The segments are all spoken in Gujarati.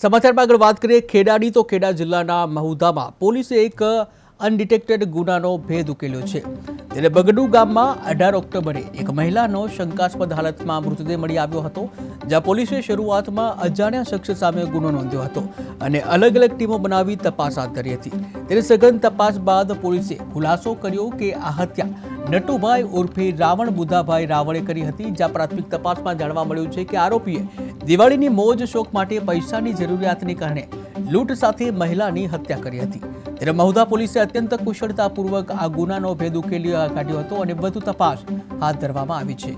સમાચારમાં આગળ વાત કરીએ ખેડાની તો ખેડા જિલ્લાના મહુધામાં પોલીસે એક અનડિટેક્ટેડ ગુનાનો ભેદ ઉકેલ્યો છે. ત્યારે બગડુ ગામમાં અઢાર ઓક્ટોબરે એક મહિલાનો શંકાસ્પદ હાલતમાં મૃતદેહ મળી આવ્યો હતો, જ્યાં પોલીસે શરૂઆતમાં અજાણ્યા શખ્સ સામે ગુનો નોંધ્યો હતો અને અલગ અલગ ટીમો બનાવી તપાસ હાથ ધરી હતી. ત્યારે સઘન તપાસ બાદ પોલીસે ખુલાસો કર્યો કે આ હત્યા નટુભાઈ ઉર્ફે રાવણ બુધાભાઈ રાવળે કરી હતી, જ્યાં પ્રાથમિક તપાસમાં જાણવા મળ્યું છે કે આરોપીએ દિવાળીની મોજ શોખ માટે પૈસાની જરૂરિયાતને કારણે લૂંટ સાથે મહિલાની હત્યા કરી હતી. ત્યારે મહુધા પોલીસે અત્યંત કુશળતાપૂર્વક આ ગુનાનો ભેદ ઉકેલી કાઢ્યો હતો અને વધુ તપાસ હાથ ધરવામાં આવી છે.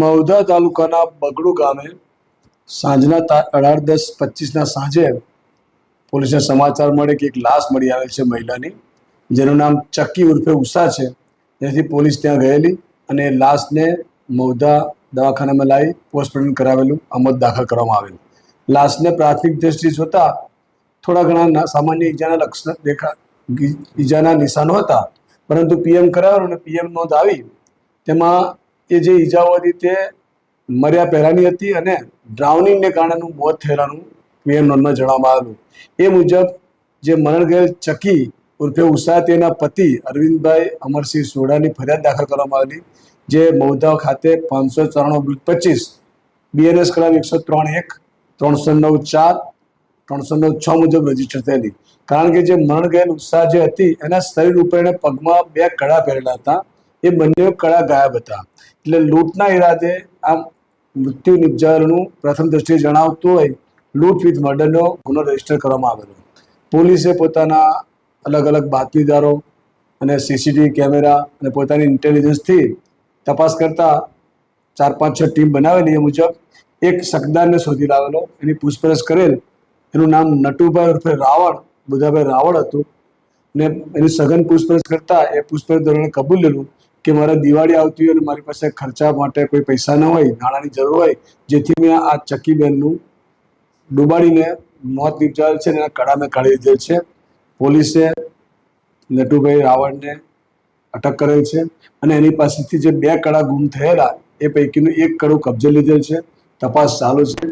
મૌધા તાલુકાના બગડુ ગામે સાંજના અઢાર દસ પચીસના સાંજે પોલીસને સમાચાર મળે કે એક લાશ મળી આવેલ છે મહિલાની, જેનું નામ ચક્કી ઉર્ફે ઉષા છે. જેથી પોલીસ ત્યાં ગયેલી અને લાશને મૌધા દવાખાનામાં લાવી પોસ્ટમોર્ટમ કરાવેલું અમદ દાખલ કરવામાં આવેલું. લાશને પ્રાથમિક દ્રષ્ટિ જોતા થોડા ઘણા સામાન્ય ઈજાના લક્ષણ દેખા, ઈજાના નિશાનો હતા. પરંતુ પીએમ કરાવેલું અને પીએમ નોંધ આવી. તેમાં એ જે ઈજાઓ હતી તે મર્યા પહેલાંની હતી અને ડ્રાઉનિંગને કારણેનું મોત થયેલાનું પીએમ નોંધમાં જણાવવામાં આવેલું એ મુજબ જે મરણ ગયેલ ચકી ઉર્ફે ઉષા તેના પતિ અરવિંદભાઈ અમરસિંહ સોડાની ફરિયાદ દાખલ કરવામાં આવેલી, જે મૌધા ખાતે પાંચસો ચોરાણું પચીસ બીએનએસ કલમ એકસો ત્રણ એક, ત્રણસો નવ ચાર, ત્રણસો નવ છ મુજબ રજિસ્ટર થયેલી. કારણ કે જે મરણ ગયેલ ઉત્સાહ જે હતી, એના શરીર ઉપર એને પગમાં બે કડા પહેરેલા હતા. એ બંને કડા ગાયબ હતા. એટલે લૂંટના ઈરાદે આ મૃત્યુ નિપજાવેલું પ્રથમ દ્રષ્ટિએ જણાવતું હોય લૂંટ વિથ મર્ડરનો ગુનો રજિસ્ટર કરવામાં આવેલો. પોલીસે પોતાના અલગ અલગ બાતમીદારો અને સીસીટીવી કેમેરા અને પોતાની ઇન્ટેલિજન્સથી તપાસ કરતા ચાર પાંચ છ ટીમ બનાવેલી એ મુજબ એક શકદારને શોધી લાવેલો. એની પૂછપરછ કરેલ. એનું નામ નટુભાઈ ઉર્ફે રાવણ બુધાભાઈ રાવણ હતું. ને એની સઘન પૂછપરછ કરતા એ પૂછપરછ દરમિયાન કબૂલેલું કે મારે દિવાળી આવતી હોય અને મારી પાસે ખર્ચા માટે કોઈ પૈસા ન હોય, નાણાંની જરૂર હોય, જેથી મેં આ ચક્કીબેનનું ડૂબાડીને મોત નીપજાવેલ છે એના કડામે કાઢી દીધેલ છે. પોલીસે નટુભાઈ રાવણને અટક કરેલ છે અને એની પાસેથી જે બે કડા ગુમ થયેલા એ પૈકીનું એક કડું કબજે લીધેલ છે. તપાસ ચાલુ છે.